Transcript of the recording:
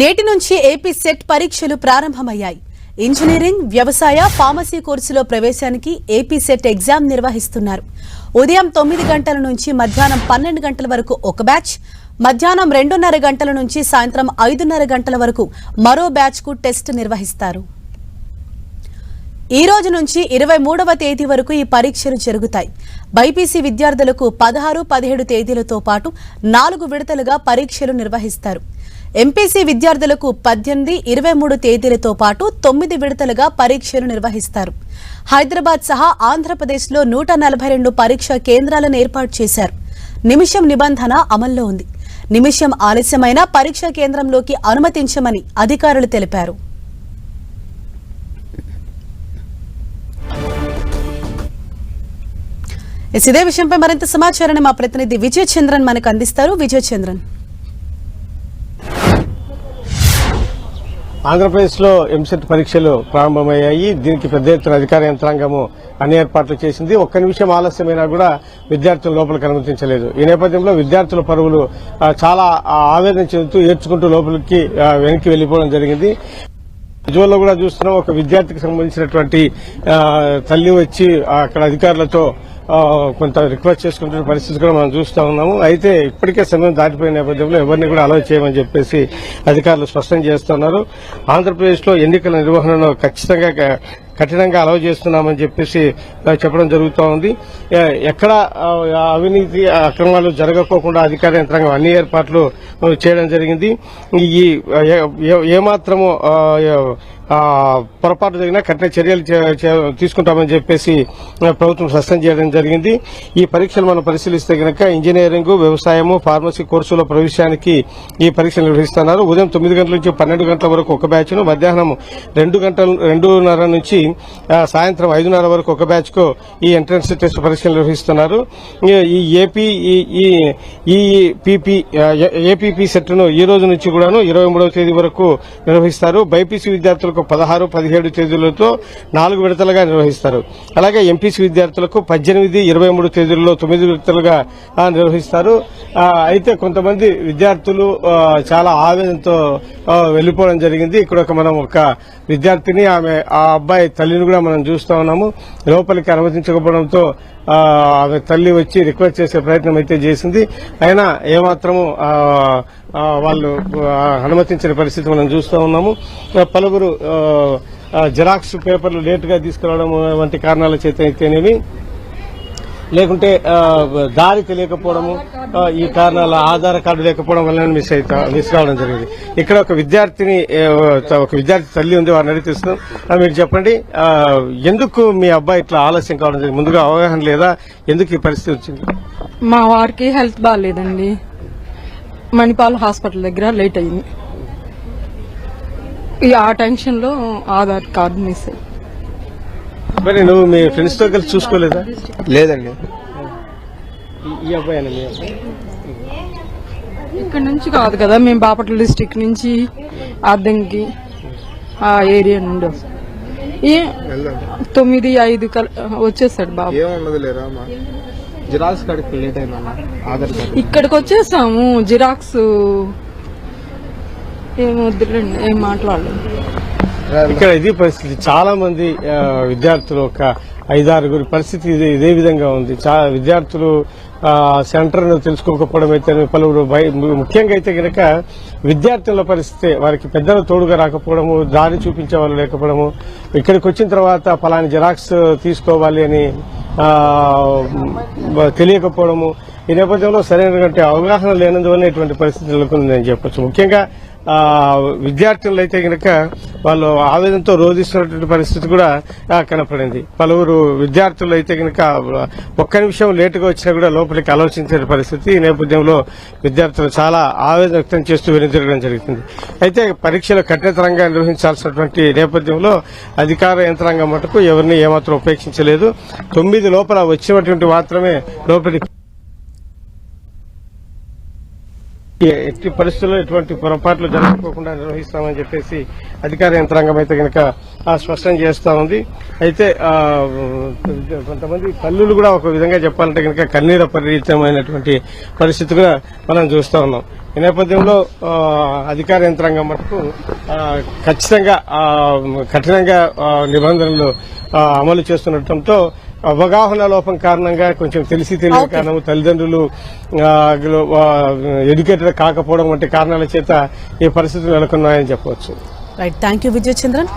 నేటి నుంచి AP set పరీక్షలు ప్రారంభమయ్యాయి. ఇంజనీరింగ్ వ్యవసాయ ఫార్మసీ కోర్సులో ప్రవేశానికి ఏపీ సెట్ ఎగ్జామ్ నిర్వహిస్తున్నారు. ఉదయం తొమ్మిది గంటల నుంచి మధ్యాహ్నం పన్నెండు గంటల వరకు ఒక బ్యాచ్ మధ్యాహ్నం రెండున్నర గంటల నుంచి సాయంత్రం ఐదున్నర గంటల వరకు మరో బ్యాచ్కు టెస్ట్ నిర్వహిస్తారు. ఈ రోజు నుంచి ఇరవై మూడవ తేదీ వరకు ఈ పరీక్షలు జరుగుతాయి. బైపీసీ విద్యార్థులకు పదహారు పదిహేడు తేదీలతో పాటు నాలుగు విడతలుగా పరీక్షలు నిర్వహిస్తారు. ఎంపీసీ విద్యార్థులకు పద్దెనిమిది ఇరవై మూడు తేదీలతో పాటు తొమ్మిది విడతలుగా పరీక్షలు నిర్వహిస్తారు. హైదరాబాద్ సహా ఆంధ్రప్రదేశ్లో నూట నలభై రెండు పరీక్షా కేంద్రాలను ఏర్పాటు చేశారు. నిమిషం నిబంధన అమల్లో ఉంది. నిమిషం ఆలస్యమైన పరీక్షా కేంద్రంలోకి అనుమతించమని అధికారులు తెలిపారు. ఇదే విషయంపై మరింత సమాచారాన్ని మా ప్రతినిధి విజయ్ చంద్రన్ మనకు అందిస్తారు. విజయ్ ఆంధ్రప్రదేశ్లో ఎంసెట్ పరీక్షలు ప్రారంభమయ్యాయి. దీనికి పెద్ద ఎత్తున అధికార యంత్రాంగము అన్ని ఏర్పాట్లు చేసింది. ఒక్క నిమిషం ఆలస్యమైనా కూడా విద్యార్థులు లోపలికి అనుమతించలేదు. ఈ నేపథ్యంలో విద్యార్థుల పరువులు చాలా ఆవేదన చెందుతూ ఏడ్చుకుంటూ లోపలికి వెనక్కి వెళ్ళిపోవడం జరిగింది. విజువల్లో కూడా చూస్తున్నాం ఒక విద్యార్థికి సంబంధించినటువంటి తల్లి వచ్చి అక్కడ అధికారులతో కొంత రిక్వెస్ట్ చేసుకుంటున్న పరిస్థితి కూడా మనం చూస్తూ ఉన్నాము. అయితే ఇప్పటికే సమయం దాటిపోయిన నేపథ్యంలో ఎవరిని కూడా అలౌ చేయమని చెప్పేసి అధికారులు స్పష్టం చేస్తున్నారు. ఆంధ్రప్రదేశ్లో ఎన్నికల నిర్వహణను ఖచ్చితంగా కఠినంగా అలవ చేస్తున్నామని చెప్పేసి చెప్పడం జరుగుతూ ఉంది. ఎక్కడ అవినీతి అక్రమాలు జరగకోకుండా అధికార యంత్రాంగం అన్ని ఏర్పాట్లు చేయడం జరిగింది. ఈ ఏ- ఏమాత్రము పొరపాటు జరిగినా కఠిన చర్యలు చే- తీసుకుంటామని చెప్పేసి ప్రభుత్వం స్పష్టం చేయడం జరిగింది. ఈ పరీక్షలు మనం పరిశీలిస్తే గనక ఇంజనీరింగ్ వ్యవసాయము ఫార్మసీ కోర్సుల ప్రవేశానికి ఈ పరీక్షలు నిర్వహిస్తున్నారు. ఉదయం తొమ్మిది గంటల నుంచి పన్నెండు గంటల వరకు ఒక బ్యాచ్ను మధ్యాహ్నం రెండు గంటల రెండున్నర నుంచి సాయంత్రం ఐదున్నర వరకు ఒక బ్యాచ్కు ఈ ఎంట్రన్స్ టెస్ట్ పరీక్షలు నిర్వహిస్తున్నారు. ఈ- ఏపీ ఈ- ఈ పీపీ ఏపీపీ సెట్ను ఈ రోజు నుంచి కూడాను ఇరవై మూడవ తేదీ వరకు నిర్వహిస్తారు. బైపీసీ విద్యార్థులకు పదహారు పదిహేడు తేదీలతో నాలుగు విడతలుగా నిర్వహిస్తారు. అలాగే ఎంపీసీ విద్యార్థులకు పద్దెనిమిది ఇరవై మూడు తేదీల్లో తొమ్మిది విడతలుగా నిర్వహిస్తారు. అయితే కొంతమంది విద్యార్థులు చాలా ఆవేదనతో వెళ్ళిపోవడం జరిగింది. ఇక్కడ ఒక మనం ఒక విద్యార్థిని ఆమె ఆ అబ్బాయి తల్లిని కూడా మనం చూస్తా ఉన్నాము. లోపలికి అనుమతించకపోవడంతో ఆ, ఆమె తల్లి వచ్చి రిక్వెస్ట్ చేసే ప్రయత్నం అయితే చేసింది. అయినా ఏమాత్రము వాళ్ళు అనుమతించిన పరిస్థితి మనం చూస్తూ ఉన్నాము. పలువురు జిరాక్స్ పేపర్లు లేటుగా తీసుకురావడం వంటి కారణాల చేత అయితేనేమి లేకుంటే దారి తెలియకపోవడము ఈ కారణాల ఆధార్ కార్డు లేకపోవడం వల్ల మిస్ అయితే మిస్ కావడం జరిగింది. ఇక్కడ ఒక విద్యార్థిని ఒక విద్యార్థి తల్లి ఉంది వారిని అడిగి తెలుస్తున్నాం మీరు చెప్పండి ఎందుకు మీ అబ్బాయి ఇట్లా ఆలస్యం కావడం జరిగింది? ముందుగా అవగాహన లేదా? ఎందుకు ఈ పరిస్థితి వచ్చింది? మా వారికి హెల్త్ బాగాలేదండి. మణిపాల్ హాస్పిటల్ దగ్గర లేట్ అయింది. ఈ ఆ టెన్షన్లో ఆధార్ కార్డు మిస్ అయింది మరి నువ్వు మీ ఫ్రెండ్స్తో కలిసి చూసుకోలేదా? లేదండి. ఈ- అబ్బాయి మీ అబ్బాయి? ఇక్కడ నుంచి కాదు కదా మేము బాపట్ల డిస్టిక్ నుంచి అద్దంకి ఆ ఏరియా నుండి తొమ్మిది ఐదు కల్ వచ్చేసాడు బాబు. ఏమున్నది లేరా అమ్మా జిరాక్స్ కాడికి లేట్ అయిందా ఆధార్ కార్డు. ఇక్కడికి వచ్చేసాము జిరాక్స్ ఏం వద్దులేండి ఏం మాట్లాడలేదు. ఇక్కడ ఇది పరిస్థితి. చాలా మంది విద్యార్థులు ఒక ఐదారుగురి పరిస్థితి ఇదే ఇదే విధంగా ఉంది. చాలా విద్యార్థులు సెంటర్ను సెంటర్ తెలుసుకోకపోవడం అయితే పలువురు భయ- ముఖ్యంగా అయితే గనక విద్యార్థుల పరిస్థితి వారికి పెద్దలు తోడుగా రాకపోవడము దారి చూపించే వాళ్ళు లేకపోవడము ఇక్కడికి వచ్చిన తర్వాత ఫలాని జిరాక్స్ తీసుకోవాలి అని తెలియకపోవడము ఈ నేపథ్యంలో సరైనటువంటి అవగాహన లేనందువల్ల ఇటువంటి పరిస్థితి నెలకొందని చెప్పొచ్చు. ముఖ్యంగా విద్యార్థులు అయితే గనక వాళ్ళు ఆవేదనతో రోధిస్తున్నటువంటి పరిస్థితి కూడా కనపడింది. పలువురు విద్యార్థులు అయితే కనుక ఒక్క నిమిషం లేటుగా వచ్చినా కూడా లోపలికి ఆలోచించే పరిస్థితి ఈ నేపథ్యంలో విద్యార్థులు చాలా ఆవేదన వ్యక్తం చేస్తూ వెనుదిరగడం జరుగుతుంది. అయితే పరీక్షలు కఠినతరంగా నిర్వహించాల్సినటువంటి నేపథ్యంలో అధికార యంత్రాంగం మటుకు ఎవరిని ఏమాత్రం ఉపేక్షించలేదు. తొమ్మిది లోపల వచ్చినటువంటి మాత్రమే లోపలికి ఏ- ఎట్టి పరిస్థితుల్లో ఎటువంటి పొరపాట్లు జరగకోకుండా నిర్వహిస్తామని చెప్పేసి అధికార యంత్రాంగం అయితే కనుక స్పష్టం చేస్తా ఉంది. అయితే కొంతమంది తల్లులు కూడా ఒక విధంగా చెప్పాలంటే కనుక కన్నీర పరిమితమైనటువంటి పరిస్థితి కూడా మనం చూస్తా ఉన్నాం. ఈ నేపథ్యంలో అధికార యంత్రాంగం మటుకు ఖచ్చితంగా కఠినంగా నిబంధనలు అమలు చేస్తుండటంతో అవగాహన లోపం కారణంగా కొంచెం తెలిసి తెలియని Okay. కారణం తల్లిదండ్రులు ఎడ్యుకేటెడ్ కాకపోవడం వంటి కారణాల చేత ఈ పరిస్థితులు నెలకొన్నాయని చెప్పవచ్చు. Right thank you Vijayachandran